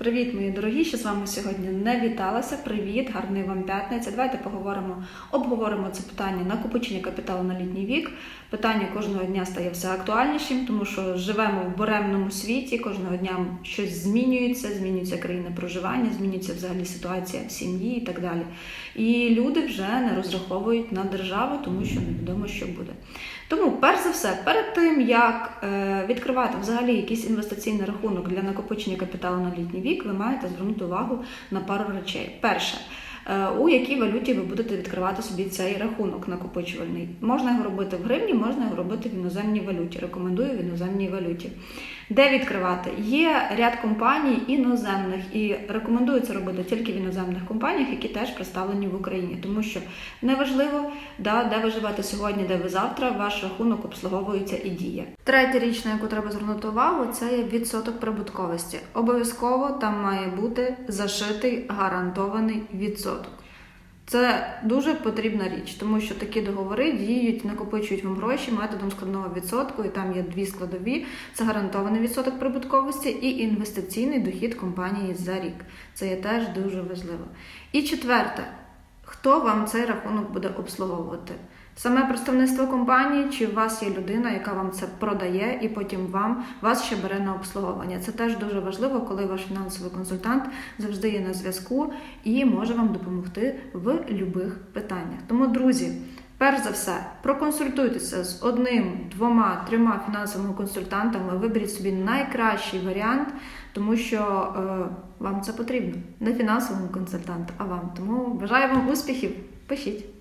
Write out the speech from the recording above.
Привіт, мої дорогі! Що з вами сьогодні не віталася. Привіт, гарної вам п'ятниця. Давайте поговоримо, обговоримо це питання накопичення капіталу на літній вік. Питання кожного дня стає все актуальнішим, тому що живемо в буремному світі. Кожного дня щось змінюється, змінюється країна проживання, змінюється взагалі ситуація в сім'ї і так далі. І люди вже не розраховують на державу, тому що невідомо, що буде. Тому, перш за все, перед тим як е, відкривати взагалі якийсь інвестиційний рахунок для накопичення капіталу на літній вік, ви маєте звернути увагу на пару речей. Перше. Е, У якій валюті ви будете відкривати собі цей рахунок накопичувальний? Можна його робити в гривні, можна його робити в іноземній валюті. Рекомендую в іноземній валюті. Де відкривати? Є ряд компаній іноземних і рекомендую це робити тільки в іноземних компаніях, які теж представлені в Україні, тому що неважливо, да, де ви живете сьогодні, де ви завтра, ваш рахунок обслуговується і діє. Третя річ, на яку треба звернути увагу, це є відсоток прибутковості. Обов'язково там має бути зашитий гарантований відсоток. Це дуже потрібна річ, тому що такі договори діють, накопичують вам гроші методом складного відсотку, і там є дві складові: це гарантований відсоток прибутковості і інвестиційний дохід компанії за рік. Це є теж дуже важливо. І четверте, хто вам цей рахунок буде обслуговувати? Саме представництво компанії, чи у вас є людина, яка вам це продає, і потім вам вас ще бере на обслуговування. Це теж дуже важливо, коли ваш фінансовий консультант завжди є на зв'язку і може вам допомогти в будь-яких питаннях. Тому, друзі, перш за все, проконсультуйтеся з одним, двома, трьома фінансовими консультантами. Виберіть собі найкращий варіант, тому що е, вам це потрібно. Не фінансовому консультанту, а вам. Тому бажаю вам успіхів. Пишіть.